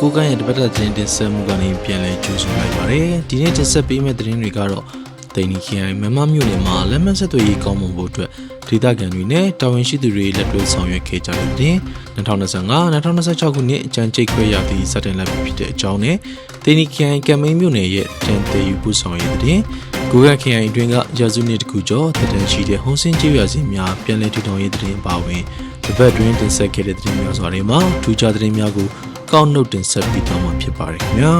ကိုကန့်ရဲ့တပတ်တာသတင်းတင်ဆက်မှုကနေပြန်လည်ကြိုဆိုလိုက်ပါတယ်ဒီနေ့တင်ဆက်ပေးမယ့်သတင်းတွေကတော့တိန်နီခိုင်မမမြို့နယ်မှာလက်မှတ်ဆက်သွယ်ရေးကောင်းမွန်ဖို့အတွက်ဒေသခံတွေနဲ့တာဝန်ရှိသူတွေလက်တွဲဆောင်ရွက်ခဲ့ကြတဲ့တဲ့2025-2026ခုနှစ်အကြံကျိတ်ခွဲရသည့်စတင်လက်ဖြစ်တဲ့အကြောင်းနဲ့တိန်နီခိုင်ကမ်မိန်မြို့နယ်ရဲ့တန်တေယူပူဆောင်ရေးတဲ့ကိုကန့်ခိုင်အတွင်းကရာစုနှစ်တခုကျော်တည်တံ့ရှိတဲ့ဟုံးစင်းကျေးရွာစီများပြန်လည်ထူထောင်ရေးတဲ့ပါဝင် တပတ်တွင်တင်ဆက်ခဲ့တဲ့သတင်းများစွာတွေမှာထူးခြားသတင်းများကိုကောက်နှုတ်တင်ဆက်ပေးသွားမှာဖြစ်ပါတယ်ခင်ဗျာ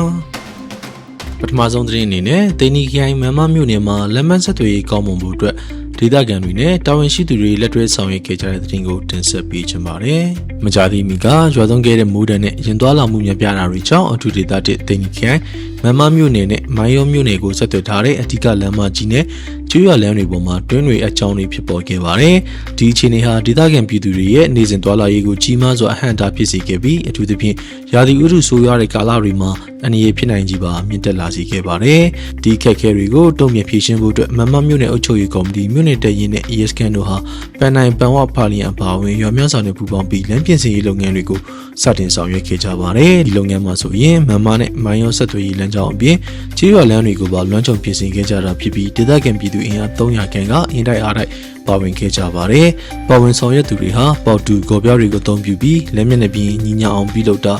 ပထမဆုံးသတင်းအနေနဲ့တိန်နီခိုင်မမမြို့နယ်မှာလက်မှတ်ဆက်သွယ်ရေးကောင်းမွန်မှုအတွက်ဒေသခံတွေနဲ့တာဝန်ရှိသူတွေလက်တွဲဆောင်ရွက်ခဲ့ကြတဲ့သတင်းကိုတင်ဆက်ပေးချင်ပါတယ်။မကြသေးမီကရွာသွန်းခဲ့တဲ့မိုးဒဏ်နဲ့ရင်သွားလာမှုများပြားတာတွေကြောင့်အထူးဒေသတစ်တိန်နီခိုင် မမမြို့နယ်နဲ့မိုင်းယောမြို့နယ်ကိုဆက်သွယ်ထားတဲ့အထူးလမ်းမကြီးနဲ့ကျွေးရလမ်းတွေပေါ်မှာတွင်းတွေအကြောင်းတွေဖြစ်ပေါ်ခဲ့ပါတယ်။ဒီအခြေအနေဟာဒေသခံပြည်သူတွေရဲ့နေစဉ်သွားလာရေးကိုကြီးမားစွာအဟန့်အတားဖြစ်စေခဲ့ပြီးအထူးသဖြင့်ရာသီဥတုဆိုးရွားတဲ့ကာလတွေမှာအနေရဖြစ်နိုင်ကြီးပါမြင့်တက်လာစေခဲ့ပါတယ်။ဒီခက်ခဲတွေကိုတုံ့ပြန်ဖြေရှင်းဖို့အတွက်မမမြို့နယ်အုပ်ချုပ်ရေးကော်မတီမြို့နယ်တရင်နဲ့ ESCN တို့ဟာပန်နိုင်ပန်ဝပါလီယံအပါအဝင်ရွာများဆောင်တွေပူးပေါင်းပြီးလမ်းပြင်ဆင်ရေးလုပ်ငန်းတွေကိုစတင်ဆောင်ရွက်ခဲ့ကြပါတယ်။ဒီလုပ်ငန်းမှာဆိုရင်မမနဲ့မိုင်းရောဆက်သွယ်ရေးလမ်းကြောင်းအပြင်ချေးရွာလမ်းတွေကိုပါလွှမ်းခြုံပြင်ဆင်ခဲ့ကြတာဖြစ်ပြီးဒေသခံပြည်သူအင်အား300ခန့်ကအင်တိုက်အားတိုက်ပါဝင်ခဲ့ကြပါတယ်။ပါဝင်ဆောင်ရွက်သူတွေဟာပေါ်တူဂော်ပြောတွေကိုအသုံးပြုပြီးလက်မျက်နှာပြင်ညီညာအောင်ပြုလုပ်တာ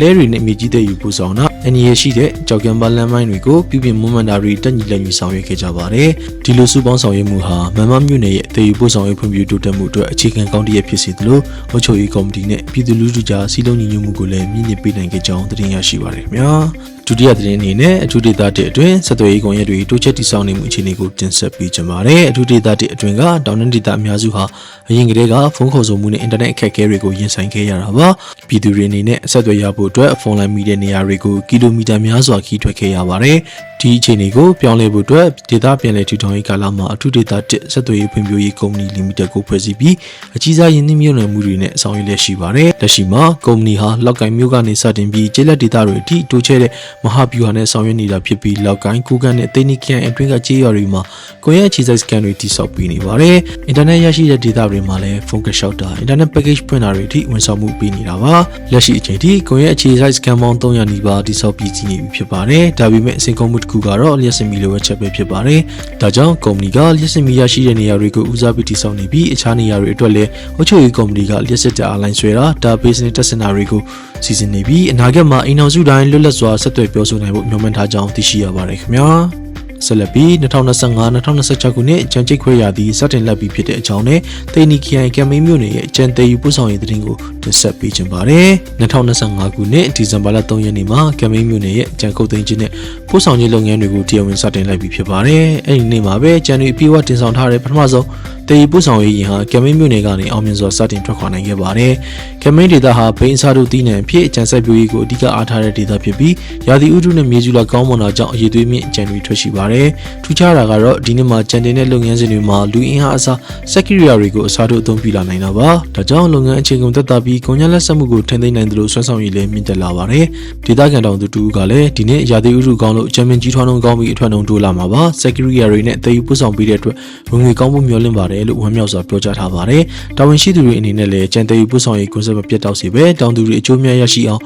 လဲတွေနဲ့မြေကြီးတဲ့ယူပူဆောင်တာ အနည်းရရှိတဲ့ကြောက်ကြံပါလမ်းမိုင်းတွေကိုပြုပြင်မွမ်းမံတာတွေတက်ညီလက်ညီဆောင်ရွက်ခဲ့ကြပါတယ်။ဒီလိုစုပေါင်းဆောင်ရွက်မှုဟာမမမြို့နယ်ရဲ့တည်ယူပို့ဆောင်ရေးဖွံ့ဖြိုးတိုးတက်မှုအတွက်အခြေခံကောင်းတစ်ရပ်ဖြစ်စေသလိုအုပ်ချုပ်ရေးကော်မတီနဲ့ပြည်သူလူထုကြားစီလုံးညီညွတ်မှုကိုလည်းမြင့်တင်ပေးနိုင်ခဲ့ကြောင်းတင်ပြရရှိပါတယ်ခင်ဗျာ။ဒုတိယသတင်းအနေနဲ့အထူးဒေသတစ်အတွင်းဆက်သွယ်ရေးကွန်ရက်တွေတိုးချက်တည်ဆောက်နေမှုအခြေအနေကိုတင်ဆက်ပေးကြပါမယ်။အထူးဒေသတစ်အတွင်းကတောင်တန်းဒေသအများစုဟာအရင်ကတည်းကဖုန်းခေါ်ဆိုမှုနဲ့အင်တာနက်အခက်အခဲတွေကိုရင်ဆိုင်ခဲ့ရတာပါ။ပြည်သူတွေအနေနဲ့ဆက်သွယ်ရဖို့အတွက်ဖုန်းလိုင်းမီတဲ့နေရာတွေကိုကီလိုမီတာများစွာခီးထွက်ခဲ့ရပါတယ်။ဒီအခြေအနေကိုပြောင်းလဲဖို့အတွက်ဒေသပြန်လည်ထူထောင်ရေးကာလမှာအထူးဒေသတစ်ဆက်သွယ်ရေးဖွံ့ဖြိုးရေးကုမ္ပဏီလီမိတက်ကိုဖွဲ့စည်းပြီးအကြီးစားယင်းနှိမ့်မြုပ်နှံမှုတွေနဲ့ဆောင်ရွက်လျက်ရှိပါတယ်။လက်ရှိမှာကုမ္ပဏီဟာလောက်ကင်မြို့ကနေစတင်ပြီးကျေးလက်ဒေသတွေအထိတိုးချဲ့တဲ့မဟာဗျူဟာနဲ့ဆောင်ရွက်နေတာဖြစ်ပြီးလောက်ကင်ကူကန်နဲ့သိနီကန်အတွင်းကကျေးရွာတွေမှာကွန်ရက်အခြေစိုက်စကန်တွေတိစောက်ပေးနေပါတယ်။အင်တာနက်ရရှိတဲ့ဒေသတွေမှာလည်းဖုန်းကရှောက်တာအင်တာနက် package ဖွင့်တာတွေအထိဝန်ဆောင်မှုပေးနေတာပါ။လက်ရှိအချိန်ထိကွန်ရက်အခြေစိုက်စကန်ပေါင်း300နီးပါးတိစောက်ပြီးကြီးနေပြီဖြစ်ပါတယ်။ဒါပေမဲ့အစဉ်ကုန်မှုတစ်ခုကတော့လျှက်စင်မီလိုဝက်ချက်ပဲဖြစ်ပါတယ်။ဒါကြောင့်ကုမ္ပဏီကလျှက်စင်မီရရှိတဲ့နေရာတွေကိုဦးစားပေးတိစောက်နေပြီးအခြားနေရာတွေအတွက်လည်းအုပ်ချုပ်ရေးကုမ္ပဏီကလျှက်စစ်တာအလိုင်းဆွဲတာဒါဘေးစနဲ့တက်စင်တာတွေကိုစီစဉ်နေပြီးအနာဂတ်မှာအိမ်အောင်စုတိုင်းလွတ်လပ်စွာဆက်သွယ်ပြောဆိုနိုင်ဖို့မျှော်မှန်းထားကြောင်းသိရှိရပါတယ်ခင်ဗျာ။ ဆက်လက်ပြီး2025-2026ခုနှစ်ကြံကျိတ်ခွဲရာသီစတင်လက်ပြီးဖြစ်တဲ့အကြောင်းနဲ့တေနီခိုင်ကမ်မိန်မြို့နယ်ရဲ့ကြံတေယူပို့ဆောင်ရေးသတင်းကိုတင်ဆက်ပေးချင်ပါတယ်။2025ခုနှစ်ဒီဇင်ဘာလ3ရက်နေ့မှာကမ်မိန်မြို့နယ်ရဲ့ကြံကုတ်သိန်းချင်းနဲ့ပို့ဆောင်ရေးလုပ်ငန်းတွေကိုတရားဝင်စတင်လိုက်ပြီးဖြစ်ပါတယ်။အဲဒီနေ့မှာပဲကြံတွေအပြည့်အဝတင်ဆောင်ထားတဲ့ပထမဆုံးတေရီပို့ဆောင်ရေးရင်ဟာကမ်မိန်မြို့နယ်ကနေအောင်မြင်စွာစတင်ထွက်ခွာနိုင်ခဲ့ပါတယ်။ကမ်မိန်ဒေသဟာဘိန်းအစားတို့တည်နေအဖြစ်ကြံဆက်ပြိုးရေးကိုအဓိကအားထားတဲ့ဒေသဖြစ်ပြီးရာသီဥတုနဲ့မြေကျူလာကောင်းမွန်တာကြောင့်အရေးသွေးမြင့်ကြံတွေထွက်ရှိပါတယ်။ထူးခြားတာကတော့ဒီနေ့မှာကြံတင်တဲ့လုပ်ငန်းစဉ်တွေမှာလူအင်အားအစားစက်ကိရိယာတွေကိုအစားထိုးအသုံးပြုလာနိုင်တာပါ။ဒါကြောင့်လုပ်ငန်းအခြေခံသက်သာပြီးကုန်ကျလက်ဆက်မှုကိုထိန်းသိမ်းနိုင်သလိုဆွမ်းဆောင်ရည်လည်းမြင့်တက်လာပါတယ်။ဒေသခံတောင်သူတူကလည်းဒီနေ့ရာသီဥတုကောင်းလို့ဂျမင်ကြီးထွားနှုံကောင်းပြီးအထွက်နှုံတိုးလာမှာပါ။စက်ကိရိယာတွေနဲ့တည်ယူပို့ဆောင်ပေးတဲ့အတွက်ဝင်ငွေကောင်းဖို့မျှော်လင့်ပါတယ်လို့ဝမ်းမြောက်စွာပြောကြားထားပါတယ်။တာဝန်ရှိသူတွေအနေနဲ့လည်းကြံတည်ယူပို့ဆောင်ရေးကွန်ဆယ်မပြတ်တောက်စေပဲတောင်သူတွေအကျိုးများရရှိအောင်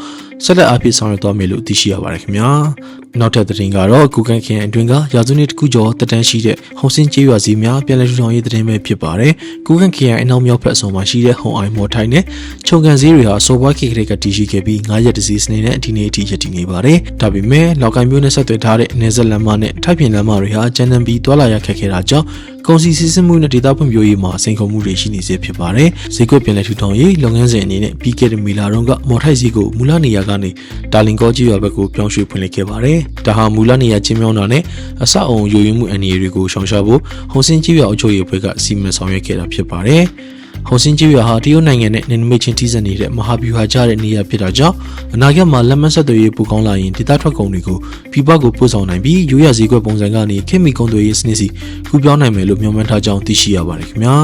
ဆက်လက်အားဖြည့်ဆောင်ရွက်သွားမယ်လို့သိရှိရပါတယ်ခင်ဗျာ။နောက်ထပ်သတင်းကတော့ကုကန်ခင်အတွင်းကရာစုနှစ်တစ်ခုကျော်တက်တန်းရှိတဲ့ဟုံစင်းကျေးရွာစီများပြည်လည်ထူထောင်ရေးသတင်းပဲဖြစ်ပါတယ်။ကုကန်ခင်အနောက်မြောက်ဘက်အစုံမှာရှိတဲ့ဟုံအိုင်မော်ထိုင်နဲ့ခြုံကန်စည်းတွေဟာစော်ဘွားခေတ်ကလေးကတည်ရှိခဲ့ပြီး9ရက်တစီစနေနဲ့ဒီနေ့အထိရည်တည်နေပါတယ်။ဒါပေမဲ့လောက်ကိုင်မျိုးနဲ့ဆက်သွယ်ထားတဲ့နေဆက်လမ်းမနဲ့ထိုက်ပြင်လမ်းမတွေဟာကျန်းတန်ပြီးတွာလာရခက်ခဲတာကြောင့် ကုန်စည်စီးဆင်းမှုနဲ့ဒေတာဖွံ့ဖြိုးရေးမှာစိန်ခေါ်မှုတွေရှိနေစေဖြစ်ပါတယ်။ဈေးကွက်ပြန်လည်ထူထောင်ရေးလုပ်ငန်းစဉ်အနေနဲ့ပြီးခဲ့တဲ့မီလာတုန်းကမော်ထိုက်စီကိုမူလနေရာကနေဒါလင်ကောကြီးရွာဘက်ကိုပြောင်းရွှေ့ဖွင့်လှစ်ခဲ့ပါတယ်။ဒါဟာမူလနေရာချင်းမြောင်းတာနဲ့အဆောက်အုံယိုယွင်းမှုအနေအတွေကိုရှောင်ရှားဖို့ဟုံစင်းကြီးရွာအုပ်ချုပ်ရေးအဖွဲ့ကစီမံဆောင်ရွက်ခဲ့တာဖြစ်ပါတယ်။ ဟောင်စင်ကျွော်ဟာတရုတ်နိုင်ငံနဲ့နယ်နိမိတ်ချင်းထိစပ်နေတဲ့မဟာဗျူဟာကျတဲ့နေရာဖြစ်တာကြောင့်အနာဂတ်မှာလက်မှတ်ဆက်သွယ်ရေးပူကောင်းလာရင်ဒေသထွက်ကုန်တွေကိုပြည်ပကိုပို့ဆောင်နိုင်ပြီးရိုးရာဈေးကွက်ပုံစံကနေခေတ်မီကုန်သွယ်ရေးစနစ်စီကူးပြောင်းနိုင်မယ်လို့မျှော်မှန်းထားကြောင်းသိရှိရပါတယ်ခင်ဗျာ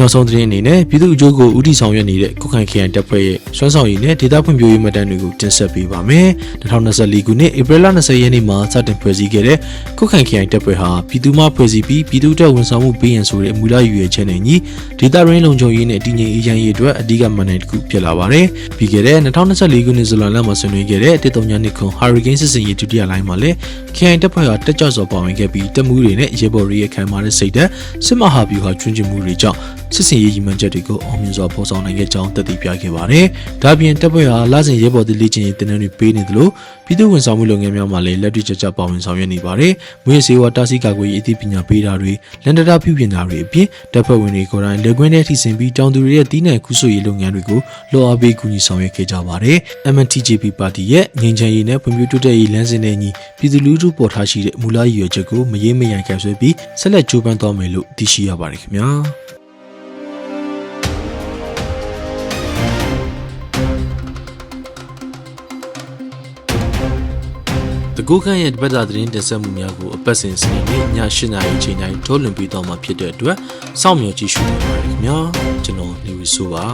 နောက်ဆုံးသတင်းအနေနဲ့ပြည်သူ့အကျိုးကိုဦးတည်ဆောင်ရွက်နေတဲ့ကုခိုင်ခရိုင်တပ်ဖွဲ့ရဲ့စွမ်းဆောင်ရည်နဲ့ဒေသဖွံ့ဖြိုးရေးမှတ်တမ်းတွေကိုတင်ဆက်ပေးပါမယ်2024ခုနှစ်ဧပြီလ20ရက်နေ့မှာစတင်ဖွဲ့စည်းခဲ့တဲ့ကုခိုင်ခရိုင်တပ်ဖွဲ့ဟာပြည်သူ့မှဖွဲ့စည်းပြီးပြည်သူ့တပ်ဝန်ဆောင်မှုပေးရန်ဆိုတဲ့မူလရည်ရွယ်ချက်နဲ့ညီဒေသရင်းလုံခြုံုံရေးနဲ့တည်ငြိမ်အေးချမ်းရေးအတွက်အဓိကမန်နိုင်တစ်ခုဖြစ်လာပါတယ်။ပြီးခဲ့တဲ့2024ခုနှစ်ဇူလိုင်လမှာဆွေးနွေးခဲ့တဲ့တစ်တုံညာနှစ်ခွန် Hurricane စစ်စင်ရေးဒုတိယလိုင်းမှာလည်း KI တပ်ဖွဲ့ကတက်ကြွစွာပါဝင်ခဲ့ပြီးတပ်မှုတွေနဲ့ရဲဘော်တွေရဲ့ခံမာတဲ့စိတ်ဓာတ်စစ်မဟာဗျူဟာကျွမ်းကျင်မှုတွေကြောင့်စစ်စင်ရေးရည်မှန်းချက်တွေကိုအောင်မြင်စွာဖော်ဆောင်နိုင်ခဲ့ကြောင်းတက်တည်ပြခဲ့ပါတယ်။ဒါ့အပြင်တပ်ဖွဲ့ဟာလစဉ်ရဲဘော်တွေလေ့ကျင့်ရေးတင်နန်းတွေပေးနေသလိုပြည်သူ့ဝန်ဆောင်မှုလုပ်ငန်းများမှာလည်းလက်တွေ့ကျကျပါဝင်ဆောင်ရွက်နေပါတယ်။မွေးစေဝါတာစီကာကွယ်ရေးအသိပညာပေးတာတွေလန်ဒတာပြုပြင်တာတွေအပြင်တပ်ဖွဲ့ဝင်တွေကိုယ်တိုင်လက်ကွင်းထဲထိစင်ပြီးတောင်သူတွေရဲ့တီးနှံကုဆွေရေးလုပ်ငန်းတွေကိုလောအားပေးကူညီဆောင်ရွက်ခဲ့ကြပါတယ်။ MNTJP ပါတီရဲ့ငြိမ်းချမ်းရေးနဲ့ဖွံ့ဖြိုးတိုးတက်ရေးလမ်းစဉ်နဲ့ညီပြည်သူလူထုပေါ်ထားရှိတဲ့မူလရည်ရွယ်ချက်ကိုမရေးမရန်ခံဆွဲပြီးဆက်လက်ကြိုးပမ်းသွားမယ်လို့သိရှိရပါတယ်ခင်ဗျာ။ တကူခန့်ရဲ့တပတ်တာသတင်းတင်ဆက်မှုများကိုအပတ်စဉ်စနေနေ့ည8:00နာရီအချိန်တိုင်းထုတ်လွှင့်ပေးသွားမှာဖြစ်တဲ့အတွက်စောင့်မျှော်ကြည့်ရှုနေပါရခင်ဗျာကျွန်တော်နေဝီဆိုပါ